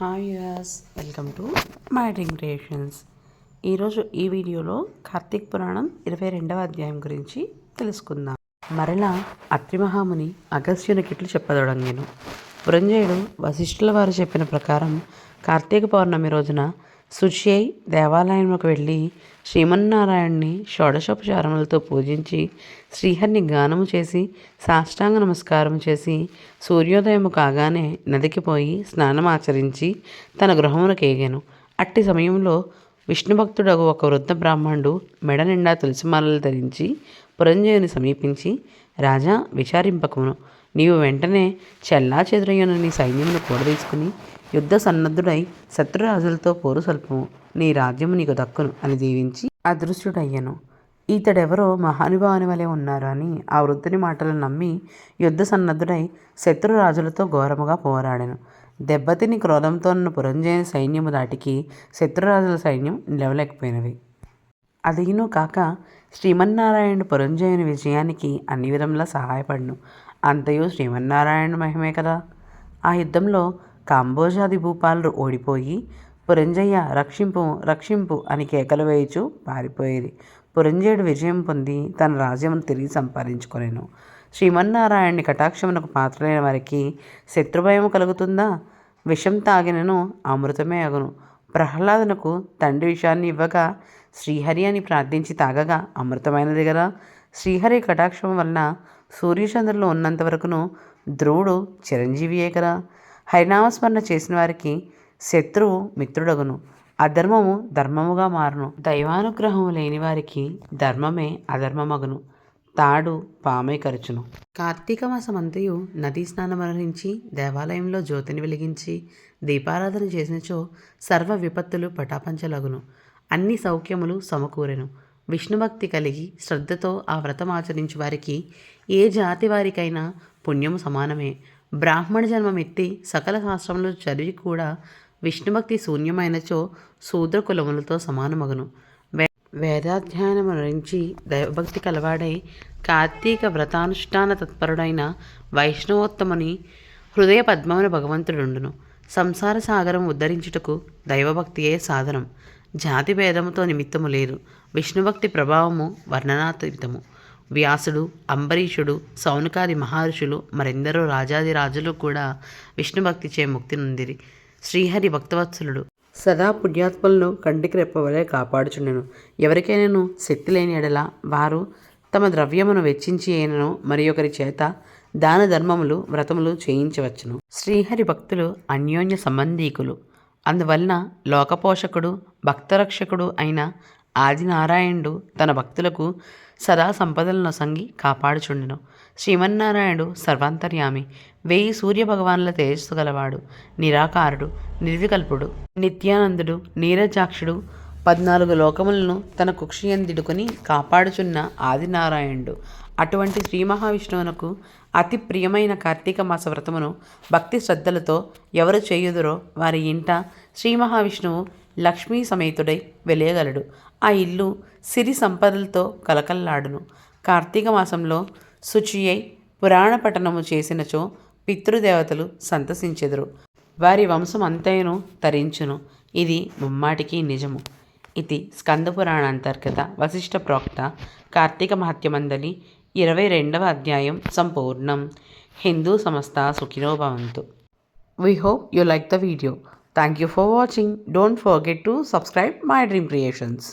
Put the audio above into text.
Hi as welcome to my Dream Creations. ఈరోజు ఈ వీడియోలో కార్తీక్ పురాణం ఇరవై రెండవ అధ్యాయం గురించి తెలుసుకుందాం. మరలా అత్రిమహాముని అగస్త్యుని అగస్త్యునికి ఇట్లు చెప్పదొడంగాను. పురంజయుడు వశిష్ఠుల వారు చెప్పిన ప్రకారం కార్తీక పౌర్ణమి రోజున శుచి అయి దేవాలయంలోకి వెళ్ళి శ్రీమన్నారాయణ్ణి షోడశోపచారములతో పూజించి శ్రీహరిని గానము చేసి సాష్టాంగ నమస్కారం చేసి సూర్యోదయము కాగానే నదికి పోయి స్నానం ఆచరించి తన గృహమునకు ఏగాను అట్టి సమయంలో విష్ణుభక్తుడగు ఒక వృద్ధ బ్రాహ్మణుడు మెడ నిండా తులసిమాలలు ధరించి పురంజయుని సమీపించి రాజా విచారింపకమును నీవు వెంటనే చెల్లా చెదురయ్యను నీ సైన్యమును కూడదీసుకుని యుద్ధ సన్నద్ధుడై శత్రురాజులతో పోరు సల్పము నీ రాజ్యము నీకు దక్కును అని దీవించి అదృశ్యుడయ్యను. ఇతడెవరో మహానుభావుని వలె ఉన్నారు అని ఆ వృద్ధుని మాటలు నమ్మి యుద్ధ సన్నద్ధుడై శత్రురాజులతో ఘోరముగా పోరాడాను. దెబ్బతిని క్రోధంతో ఉన్న పురంజయ సైన్యము దాటికి శత్రురాజుల సైన్యం నిలవలేకపోయినవి. అదిగినూ కాక శ్రీమన్నారాయణుడు పురంజయుని విజయానికి అన్ని విధంలా సహాయపడను. అంతయు శ్రీమన్నారాయణ మహిమే కదా. ఆ యుద్ధంలో కాంబోజాది భూపాలు ఓడిపోయి పురంజయ్య రక్షింపు రక్షింపు అని కేకలు వేయచు పారిపోయేది. పురంజయుడు విజయం పొంది తన రాజ్యమును తిరిగి సంపాదించుకొనేను. శ్రీమన్నారాయణ్ణి కటాక్షమునకు పాత్రలైన వారికి శత్రుభయము కలుగుతుందా? విషం తాగినను అమృతమే అగును. ప్రహ్లాదునకు తండ్రి విషయాన్ని ఇవ్వగా శ్రీహరి అని ప్రార్థించి తాగగా అమృతమైనది కదా శ్రీహరి కటాక్షం వలన సూర్యచంద్రులు ఉన్నంత వరకును ధ్రువుడు చిరంజీవియే కదా హరినామస్మరణ చేసిన వారికి శత్రువు మిత్రుడగును. అధర్మము ధర్మముగా మారును. దైవానుగ్రహము లేని వారికి ధర్మమే అధర్మమగును. తాడు పామే కరుచును. కార్తీక మాసమంతయు నదీ స్నానం అనురించి దేవాలయంలో జ్యోతిని వెలిగించి దీపారాధన చేసినచో సర్వ విపత్తులు పటాపంచలగును. అన్ని సౌఖ్యములు సమకూరెను. విష్ణుభక్తి కలిగి శ్రద్ధతో ఆ వ్రతం ఆచరించు వారికి ఏ జాతి వారికైనా పుణ్యము సమానమే. బ్రాహ్మణ జన్మమెత్తి సకల శాస్త్రములు చదివి కూడా విష్ణుభక్తి శూన్యమైనచో శూద్ర కులములతో సమానమగును. వే వేదాధ్యయనం నుంచి దైవభక్తి కలవాడై కార్తీక వ్రతానుష్ఠాన తత్పరుడైన వైష్ణవోత్తముని హృదయ పద్మమున భగవంతుడుండును. సంసార సాగరం ఉద్ధరించుటకు దైవభక్తియే సాధనం. జాతి భేదముతో నిమిత్తము లేదు. విష్ణుభక్తి ప్రభావము వర్ణనాతీతము. వ్యాసుడు అంబరీషుడు సౌనకాది మహర్షులు మరెందరో రాజాది రాజులు కూడా విష్ణుభక్తిచే ముక్తి నొందిరి. శ్రీహరి భక్తవత్సలుడు. సదా పుణ్యాత్మలను కంటికి రెప్పవలే కాపాడుచుండెను. ఎవరికైనాను శక్తి లేని ఎడల వారు తమ ద్రవ్యమును వెచ్చించి అయినను మరి ఒకరి చేత దాన ధర్మములు వ్రతములు చేయించవచ్చును. శ్రీహరి భక్తులు అన్యోన్య సంబంధీకులు. అందువలన లోకపోషకుడు భక్తరక్షకుడు అయిన ఆదినారాయణుడు తన భక్తులకు సదా సంపదలను సంగి కాపాడుచుండెను. శ్రీమన్నారాయణుడు సర్వాంతర్యామి. వెయ్యి సూర్య భగవానుల తేజస్సు గలవాడు నిరాకారుడు నిర్వికల్పుడు నిత్యానందుడు నీరజాక్షుడు పద్నాలుగు లోకములను తన కుక్షియందిడుకొని కాపాడుచున్న ఆదినారాయణుడు. అటువంటి శ్రీ మహావిష్ణువునకు అతి ప్రియమైన కార్తీక మాస వ్రతమును భక్తి శ్రద్ధలతో ఎవరు చేయుదురో వారి ఇంట శ్రీ మహావిష్ణువు లక్ష్మీ సమేతుడై వెలియగలడు. ఆ ఇల్లు సిరి సంపదలతో కలకల్లాడును. కార్తీక మాసంలో శుచి అయి పురాణ పఠనము చేసినచో పితృదేవతలు సంతసించెదరు. వారి వంశం అంతయును తరించును. ఇది ముమ్మాటికి నిజము. ఇది స్కందపురాణ అంతర్గత వశిష్ట ప్రోక్త కార్తీక మహత్యమందలి ఇరవై రెండవ అధ్యాయం సంపూర్ణం. హిందూ సంస్థ సుఖినో భవంతు. We hope you like the video thank you for watching don't forget to subscribe my Dream Creations